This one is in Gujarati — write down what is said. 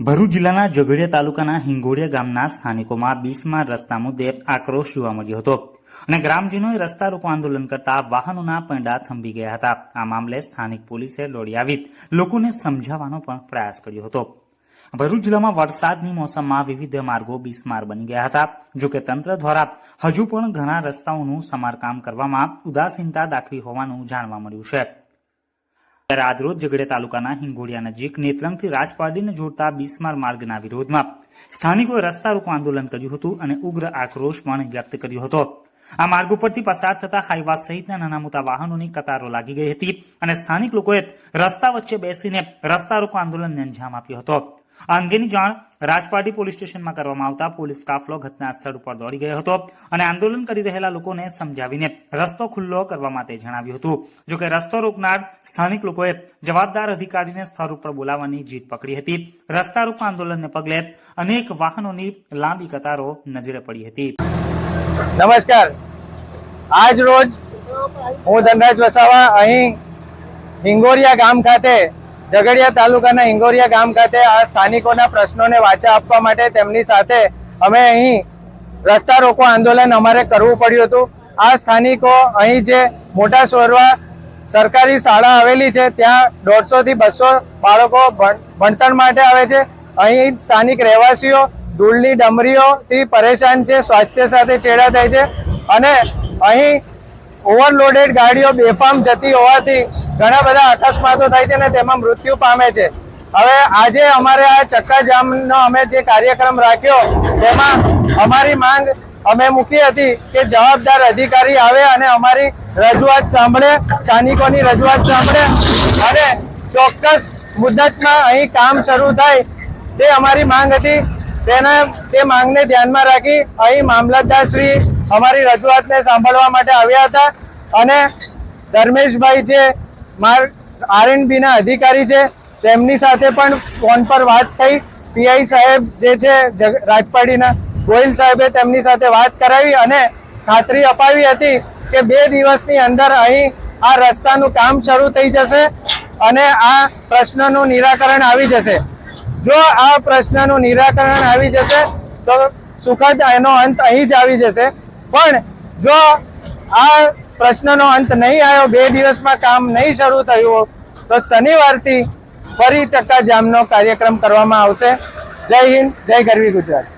ભરૂચ જિલ્લાના ઝઘડિયા તાલુકાના હિંગોળિયા ગામના સ્થાનિકોમાં બિસ્માર રસ્તા મુદ્દે આક્રોશ જોવા મળ્યો હતો. અને ગ્રામજનોએ રસ્તા રોકો આંદોલન કરતા વાહનોના પૈંડા થંભી ગયા હતા. આ મામલે સ્થાનિક પોલીસે દોડી આવી. લોકોને સમજાવવાનો પણ પ્રયાસ કર્યો હતો. ભરૂચ જિલ્લામાં વરસાદની મોસમમાં વિવિધ માર્ગો બિસ્માર બની ગયા હતા. જોકે તંત્ર દ્વારા હજુ પણ ઘણા રસ્તાઓનું સમારકામ કરવામાં ઉદાસીનતા દાખવી હોવાનું જાણવા મળ્યું છે. ત્યારે આજરોજ તાલુકાના હિંગોળિયા નજીક નેત્રંગથી રાજપારડીને જોડતા બિસ્માર માર્ગના વિરોધમાં સ્થાનિકોએ રસ્તા રોકો આંદોલન કર્યું હતું અને ઉગ્ર આક્રોશ પણ વ્યક્ત કર્યો હતો. આ માર્ગ ઉપરથી પસાર થતા હાઈવા સહિતના નાના મોટા વાહનોની કતારો લાગી ગઈ હતી અને સ્થાનિક લોકોએ રસ્તા વચ્ચે બેસીને રસ્તા રોકો આંદોલનને અંજામ આપ્યો હતો. આ અંગેની જાણ રાજપારડી પોલીસ સ્ટેશનમાં કરવામાં આવતા પોલીસ કાફલો ઘટના સ્થળ ઉપર દોડી ગયો હતો અને આંદોલન કરી રહેલા લોકોને સમજાવીને રસ્તો ખુલ્લો કરવા માટે જણાવ્યું હતું. જોકે રસ્તો રોકનાર સ્થાનિક લોકોએ જવાબદાર અધિકારીને સ્થળ ઉપર બોલાવવાની જીત પકડી હતી. રસ્તા રોકો આંદોલનને પગલે અનેક વાહનોની લાંબી કતારો નજરે પડી હતી. નમસ્કાર. આજ રોજ હું ધનરાજ વસાવા અહીં હિંગોરિયા ગામ ખાતે ઝઘડિયા તાલુકાના હિંગોરિયા ગામ ખાતે આ સ્થાનિકોના પ્રશ્નોને વાચા આપવા માટે તેમની સાથે અમે અહીં રસ્તા રોકો આંદોલન અમારે કરવું પડ્યું હતું. આ સ્થાનિકો અહીં જે મોટા સોરવા સરકારી શાળા આવેલી છે, ત્યાં દોઢસો થી બસો બાળકો ભણ- ભણતર માટે આવે છે. અહીં સ્થાનિક રહેવાસીઓ, ધૂળની ડમરીઓથી પરેશાન છે, સ્વાસ્થ્ય સાથે ચેડા થાય છે. અને અહીં ઓવરલોડેડ ગાડીઓ બેફામ જતી હોવાથી ઘણા બધા અકસ્માતો થાય છે અને તેમાં મૃત્યુ પામે છે. હવે આજે અમારે આ ચક્કાજામનો અમે જે કાર્યક્રમ રાખ્યો, તેમાં અમારી માંગ અમે મૂકી હતી કે જવાબદાર અધિકારી આવે અને અમારી રજૂઆત સાંભળે, સ્થાનિકોની રજૂઆત સાંભળે અને ચોક્કસ મુદ્દતમાં અહીં કામ શરૂ થાય તે અમારી માંગ હતી. તેના, તે માંગને ધ્યાનમાં રાખી અહીં મામલતદારશ્રી અમારી રજૂઆતને સાંભળવા માટે આવ્યા હતા અને ધર્મેશભાઈ જે માર આરએનબી ના અધિકારી છે. તેમની સાથે પણ ફોન પર વાત થઈ. પીઆઈ સાહેબ જે છે રાજપાડીના ગોહિલ સાહેબે તેમની સાથે વાત કરાવી અને ખાતરી અપાવી હતી કે બે દિવસની અંદર અહીં આ રસ્તાનું કામ શરૂ થઈ જશે અને આ પ્રશ્નનું નિરાકરણ આવી જશે. જો આ પ્રશ્નનું નિરાકરણ આવી જશે, તો સુખદ એનો અંત અહીં જ આવી જશે. પણ જો આ પ્રશ્નનો અંત નહીં આવ્યો, બે દિવસમાં કામ નહીં શરૂ થયું તો શનિવારથી ફરી ચક્કા જામનો કાર્યક્રમ કરવામાં આવશે. જય હિન્દ, જય ગરવી ગુજરાત.